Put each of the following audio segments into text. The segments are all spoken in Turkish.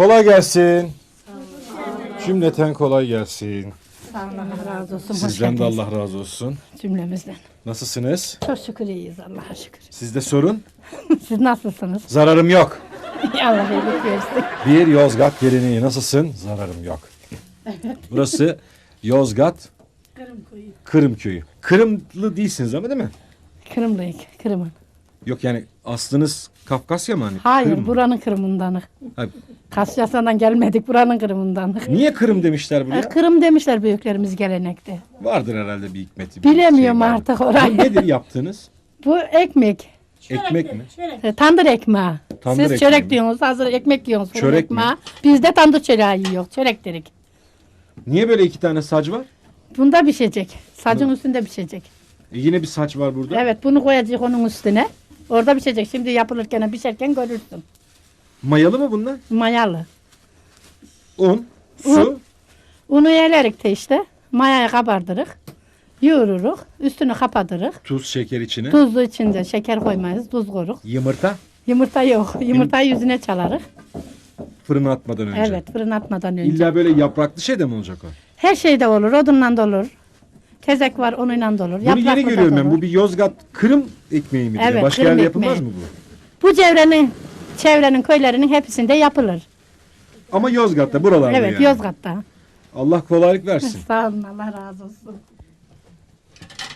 Kolay gelsin. Cümleten kolay gelsin. Allah razı olsun. Hoş Sizden de geldiniz Allah razı olsun. cümlemizden. Nasılsınız? Çok şükür iyiyiz Allah'a şükür. Sizde sorun? Siz nasılsınız? Zararım yok. Allah iyilik versin. Bir Yozgat geleneği nasılsın? Zararım yok. Burası Yozgat Kırım köyü. Kırımlı değilsiniz ama değil mi? Kırımlıyık, Kırım'ın. Yok yani aslınız Kafkasya mı hani? Hayır, Kırım mı? buranın Kırım'ındanık. Ha, Kasyasa'dan gelmedik, buranın Kırım'ındanık. niye Kırım demişler E, buraya? Kırım demişler büyüklerimiz gelenekte. Vardır herhalde bir hikmeti. bir Bilemiyorum şey vardır. artık orayı. Bu nedir yaptığınız? Bu ekmek. Ekmek mi? e, Tandır ekmeği. Tandır Siz ekmeği çörek mi? diyorsunuz, hazır ekmek diyorsunuz. fırın Çörek mi? ekmeği. Bizde tandır çöreği yok, çörek dedik. Niye böyle iki tane saç var? Bunda pişecek. Sacın üstünde pişecek. E yine bir saç var burada. Evet, bunu koyacak onun üstüne. Orada pişecek. Şimdi yapılırken, pişerken görürsün. Mayalı mı bunlar? Mayalı. Un, su. Un. Unu yelerik de işte. Mayaya kabardırık. Yoğururuk. Üstünü kapatırık. Tuz, şeker içine. Tuzlu içinde şeker koymayız. Tuz koruk. Yumurta. Yumurta yok. Yumurtayı yüzüne çalarık. Fırına atmadan önce. Evet fırın atmadan önce. İlla böyle yapraklı şey de mi olacak o? Her şeyde olur. Odunla da olur. Tezek var onunla da olur. Bunu yeni yapraklı da görüyorum ben. olur. Bu bir Yozgat Kırım ekmeği mi? diye. Evet, Başka Kırım yerde yapılmaz ekmeği. mı bu? Bu çevrenin çevrenin köylerinin hepsinde yapılır. Ama Yozgat'ta buralarda evet yani. Yozgat'ta. Allah kolaylık versin. Sağ olun Allah razı olsun.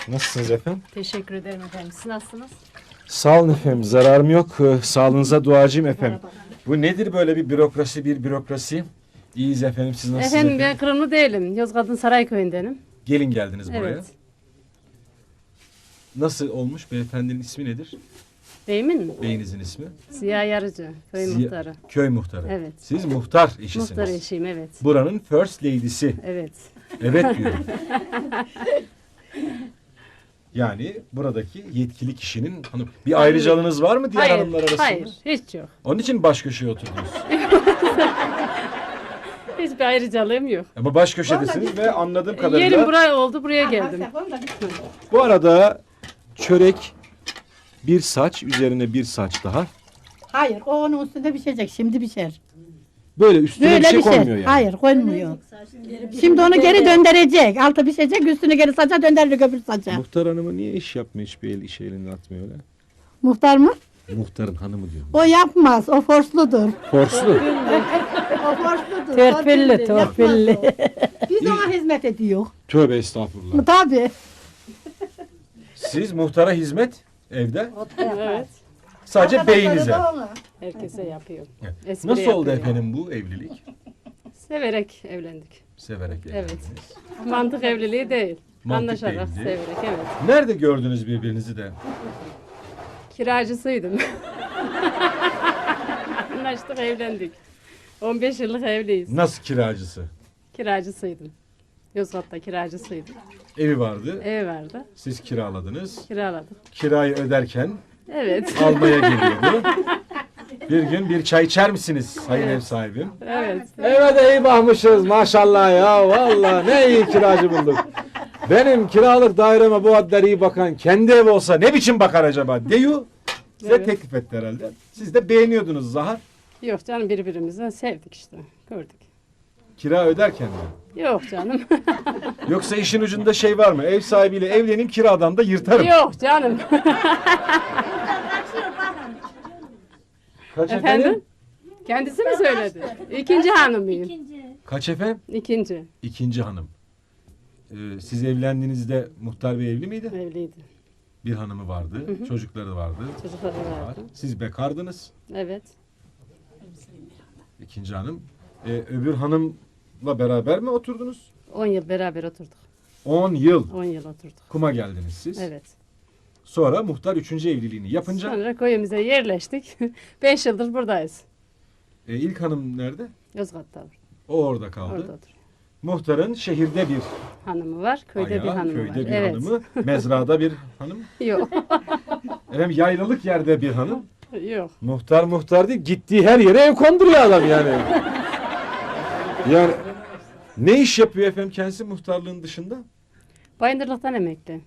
Nasılsınız efendim? Teşekkür ederim efendim. Siz nasılsınız? Sağ olun efendim. Zararım yok. Ee, Sağlığınıza duacıyım efendim. Bu nedir böyle bir bürokrasi bir bürokrasi? İyiyiz efendim. Siz nasılsınız efendim efendim? ben Kırımlı değilim. Yozgat'ın Sarayköy'ündenim. Gelin geldiniz buraya. Evet. Nasıl olmuş? Beyefendinin ismi nedir? Beyimin mi? Beyinizin ismi? Ziya Yarıcı. Köy Ziya- muhtarı. Köy muhtarı. Evet. Siz muhtar işisiniz. Muhtar eşiyim evet. Buranın first lady'si. Evet. Evet diyorum. yani buradaki yetkili kişinin hanım. Bir ayrıcalığınız var mı diğer hanımlar arasında? Hayır. Hiç yok. Onun için baş köşeye oturdunuz. Hiçbir ayrıcalığım yok. Ama baş köşedesiniz ve anladığım kadarıyla Yerim buraya oldu. Buraya geldim. bu arada çörek bir saç üzerine bir saç daha. Hayır o onun üstünde pişecek. Şimdi pişer. Böyle üstüne Böyle bir şey bir şey. konmuyor yani. Hayır koymuyor. Şimdi onu geri döndürecek. Altı pişecek üstünü geri saça döndürür öbür saça. Muhtar hanımı niye iş yapmıyor hiçbir el iş elini atmıyor öyle? Muhtar mı? Muhtarın hanımı diyorum. O yapmaz. O forsludur. Forslu. O törpülli. E, o. Biz ona hizmet ediyor. Tövbe estağfurullah. Tabii. Siz muhtara hizmet evde Evet. sadece beyinize. Herkese yapıyorum. Evet. Espri Nasıl oldu yapıyorum. efendim bu evlilik? Severek evlendik. Severek Evet. evlendiniz. Mantık evliliği değil. Mantık Anlaşarak değildi. severek evet. Nerede gördünüz birbirinizi de? Kiracısıydım. Anlaştık evlendik. 15 yıllık evliyiz. Nasıl kiracısı? Kiracısıydım. Yozgat'ta kiracısıydım. Evi vardı. Ev vardı. Siz kiraladınız. Kiraladık. Kirayı öderken Evet. almaya geliyordu. Bir gün bir çay içer misiniz sayın ev sahibim? Evet. Evet iyi bakmışız maşallah ya vallahi ne iyi kiracı bulduk. Benim kiralık daireme bu adlar iyi bakan kendi ev olsa ne biçim bakar acaba diyor. Size Evet. teklif etti herhalde. Siz de beğeniyordunuz Zahar. Yok canım birbirimizi sevdik işte. Gördük. Kira öderken mi? Yok canım. Yoksa işin ucunda şey var mı? Ev sahibiyle evleneyim kiradan da yırtarım. Yok canım. Kaç Efendim? Kendisi mi söyledi? İkinci hanımıyım. Kaç efendim? İkinci. İkinci hanım. Ee, siz evlendiğinizde muhtar bey evli miydi? Evliydi. Bir hanımı vardı, çocukları vardı. Çocukları Var. vardı. Siz bekardınız. Evet. İkinci hanım. Ee, öbür hanımla beraber mi oturdunuz? 10 yıl beraber oturduk. 10 yıl 10 yıl oturduk. kuma geldiniz siz. Evet. Sonra muhtar üçüncü evliliğini yapınca Sonra köyümüze yerleştik. 5 yıldır buradayız. e, ilk hanım nerede? Yozgat'ta O orada kaldı. orada oturuyor. Muhtarın şehirde bir Hanımı var, köyde bir ayağı, hanımı köyde var. bir evet. hanımı, mezrada bir hanım, Yok. efendim yaylalık yerde bir hanım. Yok. Muhtar muhtar değil gittiği her yere ev konduruyor adam yani. yani ne iş yapıyor efendim kendisi muhtarlığın dışında? Bayındırlıktan emekli.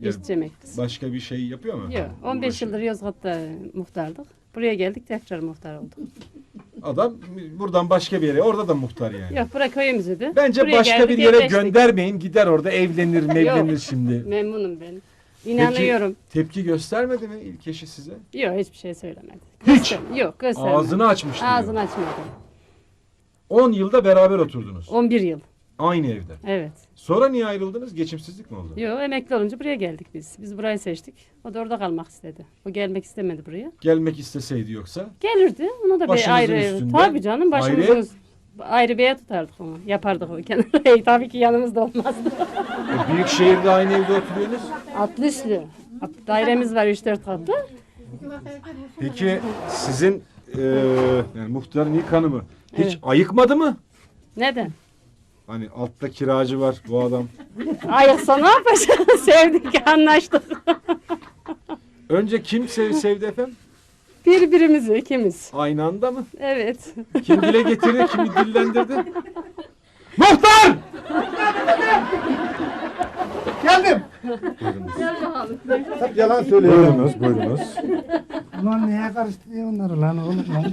İşçi emeklisi. Başka bir şey yapıyor mu? Yok. 15 Uğraşıyor. yıldır Yozgat'ta muhtardık. Buraya geldik tekrar muhtar olduk. Adam buradan başka bir yere orada da muhtar yani. Yok bura köyümüzdü. Bence Buraya başka geldik, bir yere yerleştik. göndermeyin. Gider orada evlenir mevlenir şimdi. Memnunum ben. İnanıyorum. Peki tepki göstermedi mi ilk eşi size? Yok hiçbir şey söylemedi. Hiç. Yok göstermedi. Ağzını açmıştı. diyor. Ağzını açmadı. 10 yılda beraber oturdunuz. 11 yıl. Aynı evde. Evet. Sonra niye ayrıldınız? Geçimsizlik mi oldu? Yok emekli olunca buraya geldik biz. Biz burayı seçtik. O da orada kalmak istedi. O gelmek istemedi buraya. Gelmek isteseydi yoksa. Gelirdi. Onu da bir Başınızın ayrı üstünde. Tabii canım başımızın Ayrı ev? Ayrı bir yer tutardık onu. Yapardık o kenara. Tabii ki yanımızda olmazdı. E, büyük şehirde aynı evde oturuyorsunuz. Atlıslü. Dairemiz var 3-4 katlı. Peki sizin e, yani muhtarın ilk hanımı hiç Evet. ayıkmadı mı? Neden? Hani altta kiracı var bu adam. Ayaksa ne yapacağız? Sevdik, anlaştık. Önce kim sev, sevdi efendim? Birbirimizi ikimiz. Aynı anda mı? Evet. Kim dile getirdi, kimi dillendirdi? Muhtar! Geldim. Hep yalan söylüyor. Buyurunuz, buyurunuz. Ulan neye karıştırıyor onları lan oğlum lan.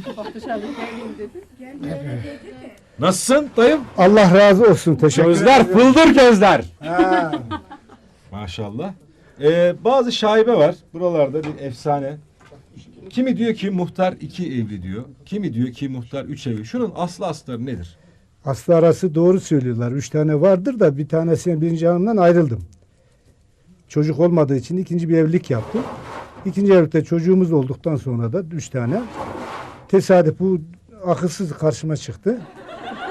Nasılsın dayım? Allah razı olsun. Teşekkür Gözler fıldır gözler. Ha. Maşallah. Ee, bazı şaibe var. Buralarda bir efsane. Kimi diyor ki muhtar iki evli diyor. Kimi diyor ki muhtar üç evli. Şunun aslı astarı nedir? Aslı arası doğru söylüyorlar. Üç tane vardır da bir tanesinin birinci hanımdan ayrıldım. Çocuk olmadığı için ikinci bir evlilik yaptım. İkinci evlilikte çocuğumuz olduktan sonra da üç tane. Tesadüf bu akılsız karşıma çıktı.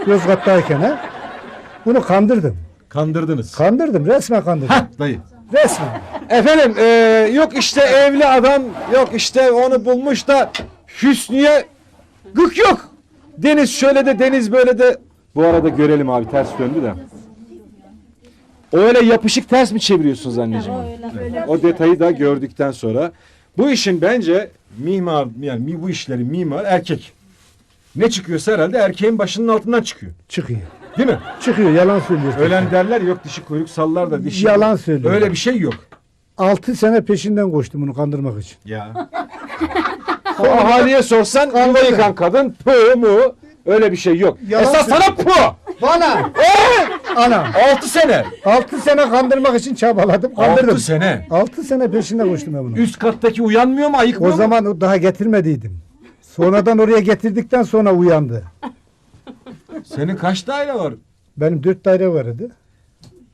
Yozgat'tayken he. Bunu kandırdım. Kandırdınız. Kandırdım. Resmen kandırdım. Hah dayı. Resmen. Efendim ee, yok işte evli adam yok işte onu bulmuş da Hüsnü'ye gık yok. Deniz şöyle de deniz böyle de. Bu arada görelim abi ters döndü de. O öyle yapışık ters mi çeviriyorsunuz anneciğim? O detayı da gördükten sonra. Bu işin bence mimar yani bu işlerin mimar erkek. Ne çıkıyorsa herhalde erkeğin başının altından çıkıyor. Çıkıyor. Değil mi? Çıkıyor. Yalan söylüyor. Ölen derler yok dişi kuyruk sallar da dişi. Yalan söylüyor. Öyle bir şey yok. 6 sene peşinden koştum bunu kandırmak için. Ya. o ahaliye sorsan yuva yıkan kadın pı mu öyle bir şey yok. Yalan Esas sana pı. Bana! Ana! 6 sene. 6 sene kandırmak için çabaladım. Kandırdım. 6 sene. 6 sene peşinden koştum ben bunu. Üst kattaki uyanmıyor mu ayıkmıyor O mu? zaman o daha getirmediydim. Sonradan oraya getirdikten sonra uyandı. Senin kaç daire var? Benim 4 daire vardı.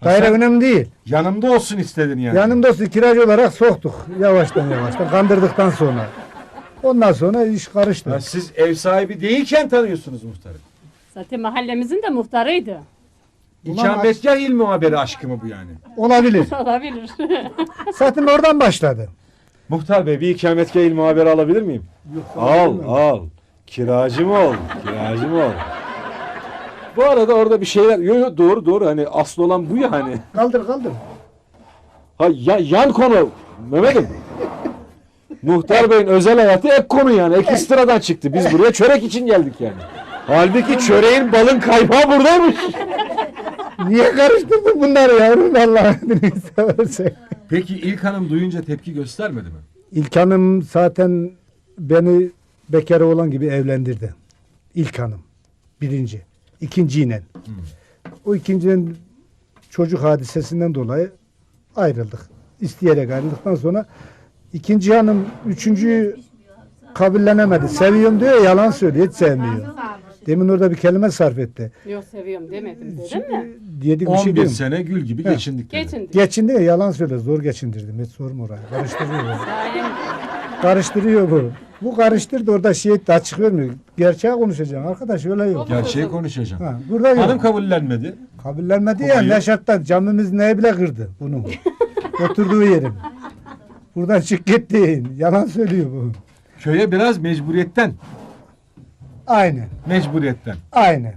Daire sen- önemli değil. Yanımda olsun istedin yani. Yanımda olsun kiracı olarak soktuk. Yavaştan yavaştan kandırdıktan sonra. Ondan sonra iş karıştı. Ha, siz ev sahibi değilken tanıyorsunuz muhtarı. Zaten mahallemizin de muhtarıydı. İkametgah il muhaberi aşkı mı bu yani? Olabilir. Olabilir. Zaten oradan başladı. Muhtar Bey bir ikametgah il muhaberi alabilir miyim? al al. Kiracı mı ol? Kiracı mı ol? Bu arada orada bir şeyler yo, yo, doğru doğru hani asıl olan bu ya hani. Kaldır kaldır. Ha ya- yan konu Mehmet'im. Muhtar Bey'in özel hayatı ek konu yani. Ek sıradan çıktı. Biz buraya çörek için geldik yani. Halbuki çöreğin balın kaymağı buradaymış. Niye karıştırdın bunları yavrum Allah'ını seversen. Peki ilk hanım duyunca tepki göstermedi mi? İlk hanım zaten beni bekar olan gibi evlendirdi. İlk hanım. Birinci. İkinciyle. O ikincinin çocuk hadisesinden dolayı ayrıldık. İsteyerek ayrıldıktan sonra ikinci hanım üçüncüyü kabullenemedi. Seviyorum diyor yalan söylüyor. Hiç sevmiyor. Demin orada bir kelime sarf etti. Yok seviyorum demedim dedim mi? Şey 11 değil mi? sene gül gibi geçindik. dedi. Geçin. Geçindi ya yalan söyle zor geçindirdim. Hiç sorma orayı. Karıştırıyor. Karıştırıyor bu. Bu karıştırdı orada şehit de açık vermiyor. Gerçeği konuşacaksın arkadaş öyle yok. Gerçeği konuşacağım. Ha, burada yok. Hanım kabullenmedi. Kabullenmedi ya Kokuyor. Neşat'tan camimiz neye bile kırdı bunu. Oturduğu yerim. Buradan çık git deyin. Yalan söylüyor bu. Köye biraz mecburiyetten. Aynen. Mecburiyetten. Aynen.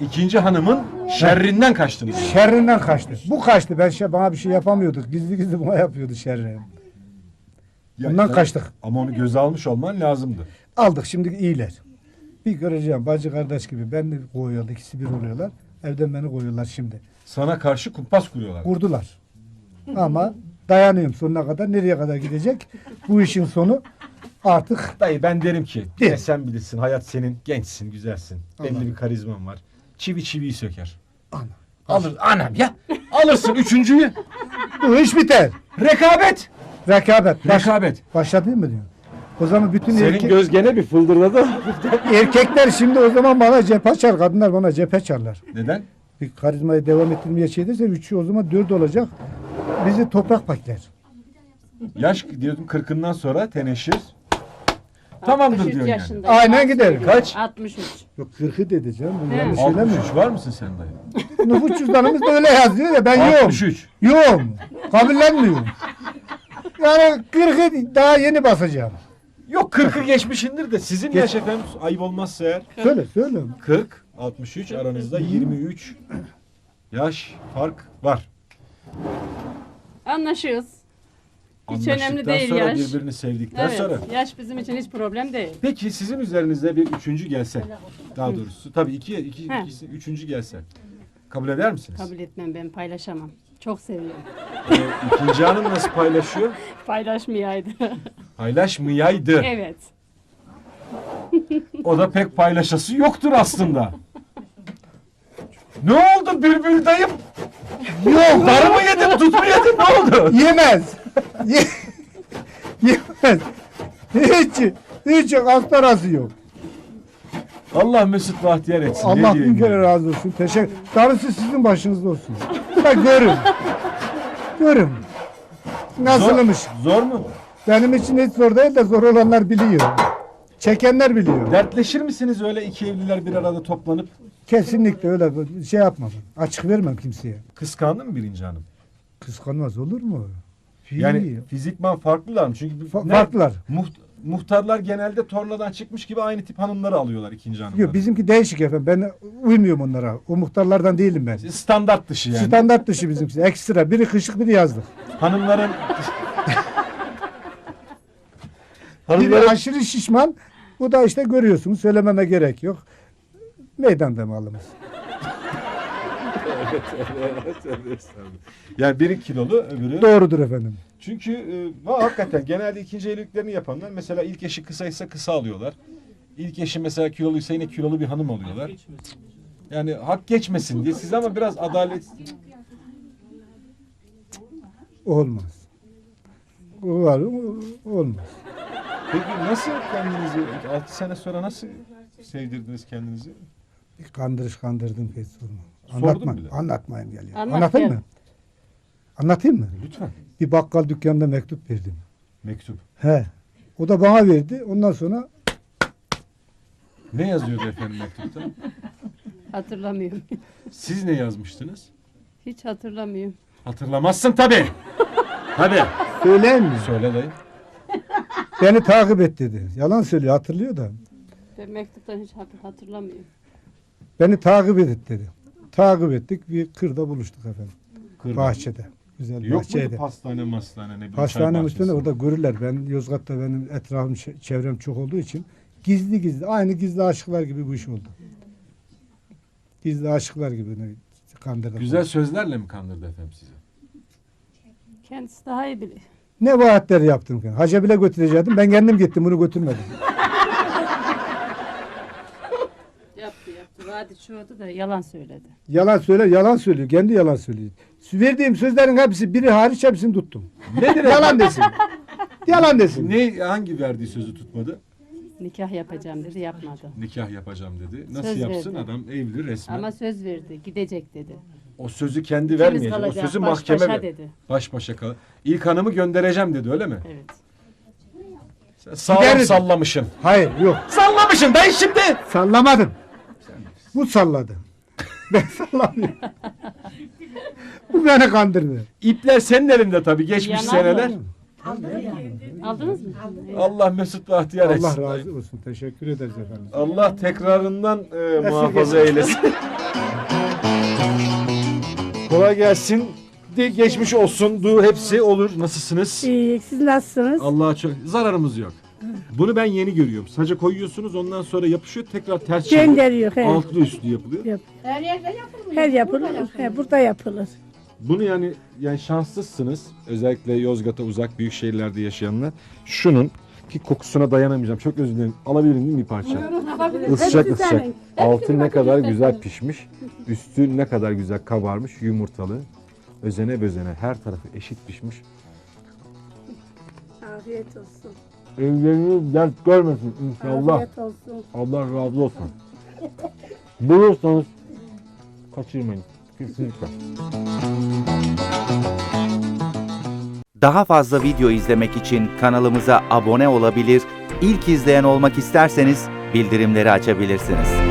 İkinci hanımın şerrinden kaçtınız. Şerrinden kaçtı. Bu kaçtı. Ben şey, bana bir şey yapamıyorduk. Gizli gizli bana yapıyordu şerri. Ya, Bundan kaçtık. Ama onu göze almış olman lazımdı. Aldık şimdi iyiler. Bir göreceğim bacı kardeş gibi. Ben de koyuyorlar. ikisi bir oluyorlar. Evden beni koyuyorlar şimdi. Sana karşı kumpas kuruyorlar. Kurdular. Ama dayanıyorum sonuna kadar. Nereye kadar gidecek? Bu işin sonu Artık Dayı ben derim ki De. de sen bilirsin hayat senin gençsin güzelsin. Belli Anladım. bir karizman var. Çivi çiviyi söker. Ana. Alır anam ya. Alırsın üçüncüyü. bu iş biter. Rekabet. Rekabet. Baş, Rekabet. başladı mı diyor? O zaman bütün Senin erkek- göz gene bir fıldırdadı. erkekler şimdi o zaman bana cephe açar. Kadınlar bana cephe açarlar. Neden? Bir karizmayı devam ettirmeye şey ederse üçü o zaman dört olacak. Bizi toprak pakler. Yaş diyordum kırkından sonra teneşir. Tamamdır 63 diyorsun yani. yaşındayım. Aynen giderim. Kaç? 63. Yok kırkı dedi canım. Bu He. yanlış söylemiyor. 63 var mısın sen dayı? Nüfus cüzdanımız da öyle yazıyor ya ben yoğum. 63. Yoğum. Kabullenmiyorum. Yani kırkı daha yeni basacağım. Yok 40'ı geçmişindir de sizin Geç. yaş efendim ayıp olmazsa eğer. Söyle söyle. 40, 63 aranızda 23 yaş fark var. Anlaşıyoruz. Hiç Anlaştıktan önemli değil sonra yaş. birbirini sevdikten Evet. sonra. Yaş bizim için hiç problem değil. Peki sizin üzerinizde bir üçüncü gelse, daha doğrusu tabii iki, iki, He. ikisi, üçüncü gelse kabul eder misiniz? Kabul etmem ben paylaşamam. Çok seviyorum. Ee, ikinci hanım nasıl paylaşıyor? Paylaşmayaydı. Paylaşmayaydı. evet. O da pek paylaşası yoktur aslında. Ne oldu bülbül dayım? Yok. Darı mı yedin, tut mu yedin, ne oldu? Yemez. Ye- Yemez. Hiç, hiç yok. Astarası yok. Allah Mesut Bahtiyar etsin. Allah bin kere razı olsun. Teşekkür. Darısı sizin başınızda olsun. Bak görün. Görün. Nasılmış? Zor, zor mu? Benim için hiç zor değil de zor olanlar biliyor. Çekenler biliyor. Dertleşir misiniz öyle iki evliler bir arada toplanıp? Kesinlikle öyle şey yapmam. Açık vermem kimseye. Kıskandı mı birinci hanım? Kıskanmaz olur mu? Yani İyi. fizikman farklılar mı? Çünkü Fa- farklılar. muht- muhtarlar genelde tornadan çıkmış gibi aynı tip hanımları alıyorlar ikinci hanımları. Yok bizimki değişik efendim. Ben uymuyorum onlara. O muhtarlardan değilim ben. Standart dışı yani. Standart dışı bizimkisi. Ekstra. Biri kışlık biri yazlık. Hanımların... Biri hanımların... aşırı şişman. Bu da işte görüyorsunuz. Söylememe gerek yok. Meydanda malımız. yani biri kilolu öbürü... Doğrudur efendim. Çünkü e, hakikaten genelde ikinci evliliklerini yapanlar mesela ilk eşi kısaysa kısa alıyorlar. İlk eşi mesela kiloluysa yine kilolu bir hanım alıyorlar. Yani hak geçmesin diye siz ama biraz adalet Olmaz. Var, olmaz. Peki nasıl kendinizi 6 sene sonra nasıl sevdirdiniz kendinizi? Kandırış kandırdım pek sorma. Sordum Anlatma. bile. Anlatmayayım gel ya. Anlat, Anlatayım gel. mı? Anlatayım mı? Lütfen. Bir bakkal dükkanında mektup verdim. Mektup. He. O da bana verdi. Ondan sonra Ne yazıyordu efendim mektupta? Hatırlamıyorum. Siz ne yazmıştınız? hiç hatırlamıyorum. Hatırlamazsın tabii. Hadi. söyleyeyim mi? Söyle dayı. Beni takip et dedi. Yalan söylüyor hatırlıyor da. Ben mektuptan hiç hatır- hatırlamıyorum. Beni takip et dedi. Takip ettik. Bir kırda buluştuk efendim. Kırda. Bahçede. Güzel Yok bahçede. muydu pastane mastane ne bileyim çay bahçesi? orada görürler. Ben Yozgat'ta benim etrafım çe- çevrem çok olduğu için gizli gizli aynı gizli aşıklar gibi bu iş oldu. Gizli aşıklar gibi ne- kandırdım. Güzel sözlerle mi kandırdı efendim sizi? Kendisi daha iyi biliyor. Ne vaatler yaptım ki? Hacı bile götürecektim. Ben kendim gittim bunu götürmedim. Vadi çoğdu da yalan söyledi. Yalan söyler, yalan söylüyor. Kendi yalan söylüyor. Verdiğim sözlerin hepsi biri hariç hepsini tuttum. Nedir yalan desin. Yalan desin. Ne hangi verdiği sözü tutmadı? Nikah yapacağım dedi yapmadı. Nikah yapacağım dedi. Nasıl Söz yapsın verdi. adam evli resmen. Ama söz verdi. Gidecek dedi. O sözü kendi İkimiz vermeyecek. O kalacağız, sözü baş mahkeme başa ver. dedi. Baş başa kal. İlk hanımı göndereceğim dedi öyle mi? Evet. Sen sağlam Gideriz. sallamışsın. Hayır yok. Sallamışsın dayı şimdi. Sallamadım. Bu salladı. Ben sallamıyorum. Bu beni kandırdı. İpler senin elinde tabii geçmiş Yanar seneler. mı? Aldınız mı? Allah Mesut Bahtiyar etsin. Allah razı olsun. Teşekkür ederiz efendim. Allah tekrarından e, muhafaza eylesin. Kolay gelsin. De geçmiş olsun. Du hepsi olur. Nasılsınız? İyi, siz nasılsınız? Allah'a çok zararımız yok. Bunu ben yeni görüyorum. Sadece koyuyorsunuz ondan sonra yapışıyor tekrar ters çeviriyor. Gönderiyor. He. Altlı üstlü yapılıyor. Her yapılır. He, burada yapılır. Bunu yani yani şanslısınız. Özellikle Yozgat'a uzak büyük şehirlerde yaşayanlar. Şunun ki kokusuna dayanamayacağım. Çok özür dilerim. Alabilir miyim bir parça? Isıcak ısıcak. Altı ne kadar güzel pişmiş. Üstü ne kadar güzel kabarmış. Yumurtalı. Özene bezene her tarafı eşit pişmiş. Afiyet olsun. Elleriniz dert görmesin inşallah. Afiyet olsun. Allah razı olsun. Bulursanız kaçırmayın. Kesinlikle. Daha fazla video izlemek için kanalımıza abone olabilir, ilk izleyen olmak isterseniz bildirimleri açabilirsiniz.